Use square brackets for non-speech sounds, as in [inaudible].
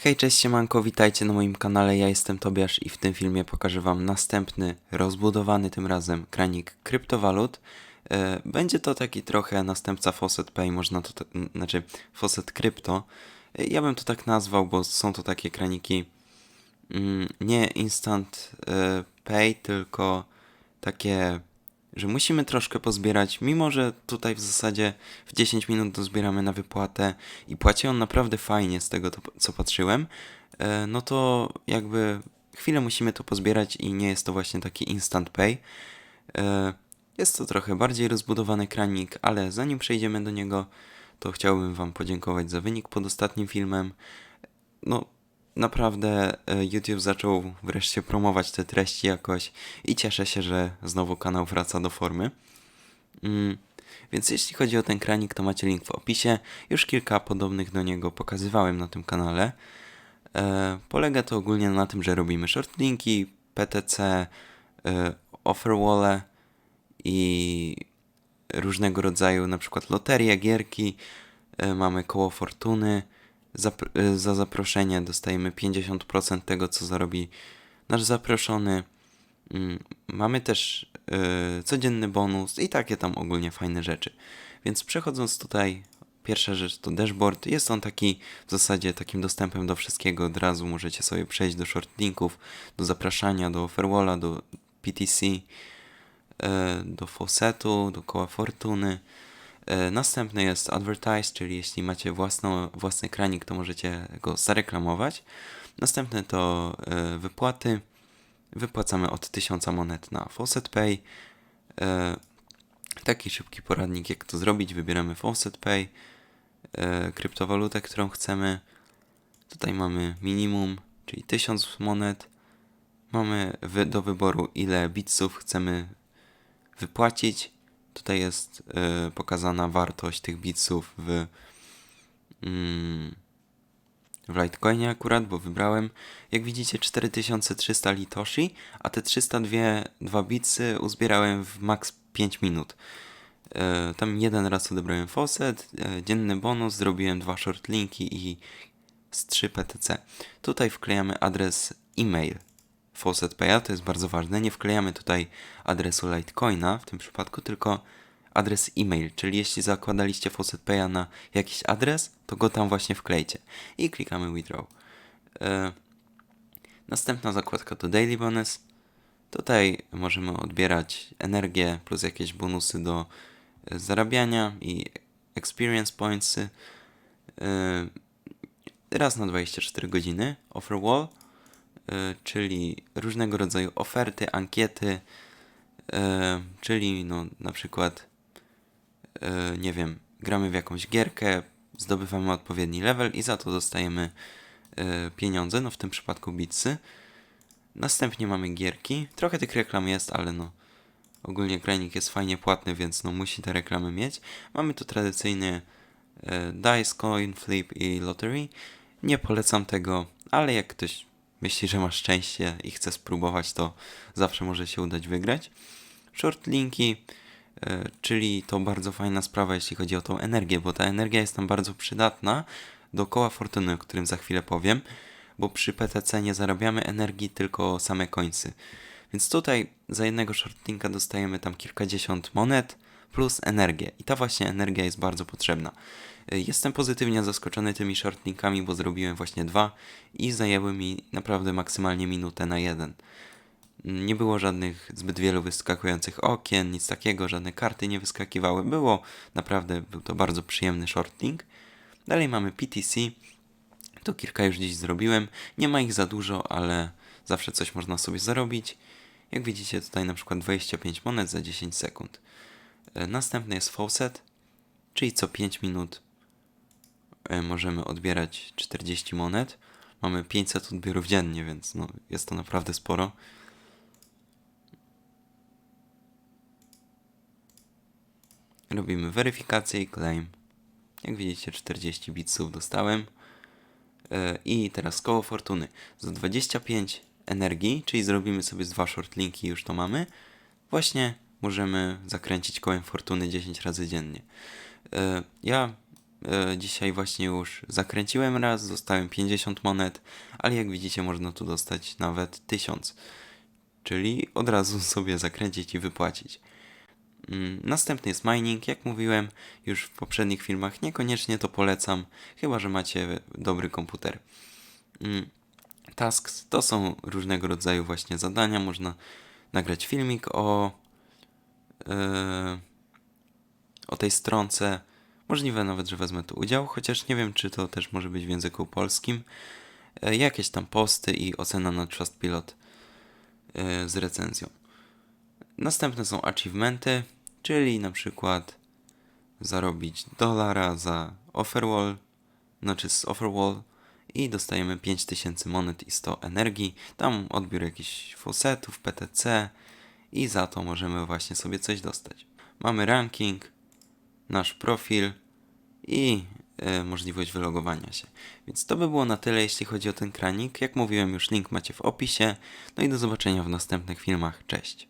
Hej, cześć siemanko, witajcie na moim kanale, ja jestem Tobiasz i w tym filmie pokażę wam następny, rozbudowany tym razem kranik kryptowalut. E, Będzie to taki trochę następca Faucet Pay, można to, znaczy Faucet Crypto. E, Ja bym to tak nazwał, bo są to takie kraniki mm, nie instant e, pay, tylko takie, że musimy troszkę pozbierać, mimo że tutaj w zasadzie w 10 minut dozbieramy na wypłatę i płaci on naprawdę fajnie z tego, co patrzyłem, e, no to jakby chwilę musimy to pozbierać i nie jest to właśnie taki instant pay. E, Jest to trochę bardziej rozbudowany kranik, ale zanim przejdziemy do niego, to chciałbym Wam podziękować za wynik pod ostatnim filmem. No, naprawdę e, YouTube zaczął wreszcie promować te treści jakoś i cieszę się, że znowu kanał wraca do formy. Mm, Więc jeśli chodzi o ten kranik, to macie link w opisie. Już kilka podobnych do niego pokazywałem na tym kanale. E, polega to ogólnie na tym, że robimy shortlinki, PTC, e, offerwall i różnego rodzaju na przykład loterie, gierki. E, mamy koło fortuny. Zap- e, za zaproszenie dostajemy 50% tego, co zarobi nasz zaproszony. Mm, Mamy też e, codzienny bonus i takie tam ogólnie fajne rzeczy. Więc przechodząc tutaj, pierwsza rzecz to dashboard. Jest on taki w zasadzie takim dostępem do wszystkiego. Od razu możecie sobie przejść do shortlinków, do zapraszania, do offerwalla, do PTC, e, do faucetu, do koła fortuny. E, Następny jest advertise, czyli jeśli macie własną, własny kranik, to możecie go zareklamować. Następny to e, wypłaty. Wypłacamy od 1000 monet na Faucet Pay. E, Taki szybki poradnik, jak to zrobić. Wybieramy Faucet Pay, kryptowalutę, którą chcemy. Tutaj mamy minimum, czyli 1000 monet. Mamy do wyboru, ile bitsów chcemy wypłacić. Tutaj jest e, pokazana wartość tych bitsów w, mm, w Litecoinie akurat, bo wybrałem. Jak widzicie 4300 litoshi, a te 302 2 bitsy uzbierałem w max 5 minut. E, tam jeden raz odebrałem faucet, e, dzienny bonus, zrobiłem dwa shortlinki i z 3 PTC. Tutaj wklejamy adres e-mail Paya, to jest bardzo ważne. Nie wklejamy tutaj adresu Litecoina w tym przypadku, tylko adres e-mail, czyli jeśli zakładaliście Paya na jakiś adres, to go tam właśnie wklejcie. I klikamy withdraw. E, następna zakładka to daily bonus. Tutaj możemy odbierać energię plus jakieś bonusy do e, zarabiania i experience pointsy. E, raz na 24 godziny offer wall, czyli różnego rodzaju oferty, ankiety, y, czyli no na przykład y, nie wiem, gramy w jakąś gierkę, zdobywamy odpowiedni level i za to dostajemy y, pieniądze, no w tym przypadku bitsy. Następnie mamy gierki. Trochę tych reklam jest, ale no ogólnie granik jest fajnie płatny, więc no musi te reklamy mieć. Mamy tu tradycyjny Dice, Coin, Flip i Lottery. Nie polecam tego, ale jak ktoś myśli, że ma szczęście i chce spróbować, to zawsze może się udać wygrać. Shortlinki, e, czyli to bardzo fajna sprawa, jeśli chodzi o tą energię, bo ta energia jest tam bardzo przydatna do koła fortuny, o którym za chwilę powiem, bo przy PTC nie zarabiamy energii, tylko same końcy. Więc tutaj za jednego shortlinka dostajemy tam kilkadziesiąt monet plus energię. I ta właśnie energia jest bardzo potrzebna. Jestem pozytywnie zaskoczony tymi shortlinkami, bo zrobiłem właśnie dwa i zajęły mi naprawdę maksymalnie minutę na jeden. Nie było żadnych zbyt wielu wyskakujących okien, nic takiego, żadne karty nie wyskakiwały. Było naprawdę, był to bardzo przyjemny shortlink. Dalej mamy PTC. Tu kilka już dziś zrobiłem. Nie ma ich za dużo, ale zawsze coś można sobie zarobić. Jak widzicie tutaj na przykład 25 monet za 10 sekund. E, Następny jest faucet, czyli co 5 minut możemy odbierać 40 monet. Mamy 500 odbiorów dziennie, więc no, jest to naprawdę sporo. Robimy weryfikację i claim. Jak widzicie 40 bitsów dostałem. E, I teraz koło fortuny. Za 25 energii, czyli zrobimy sobie dwa shortlinki już to mamy. Właśnie możemy zakręcić kołem fortuny 10 razy dziennie. E, Ja E, Dzisiaj właśnie już zakręciłem raz, dostałem 50 monet, ale jak widzicie można tu dostać nawet 1000. Czyli od razu [laughs] sobie zakręcić i wypłacić. Mm, Następny jest mining, jak mówiłem już w poprzednich filmach, niekoniecznie to polecam, chyba że macie dobry komputer. Mm, Tasks to są różnego rodzaju właśnie zadania, można nagrać filmik o, e, o tej stronce. Możliwe nawet, że wezmę tu udział, chociaż nie wiem, czy to też może być w języku polskim. E, Jakieś tam posty i ocena na Trustpilot e, z recenzją. Następne są achievementy, czyli na przykład zarobić dolara za offerwall, znaczy z offerwall i dostajemy 5000 monet i 100 energii. Tam odbiór jakichś faucetów, PTC i za to możemy właśnie sobie coś dostać. Mamy ranking, nasz profil i e, możliwość wylogowania się. Więc to by było na tyle, jeśli chodzi o ten kranik. Jak mówiłem, już link macie w opisie. No i do zobaczenia w następnych filmach. Cześć!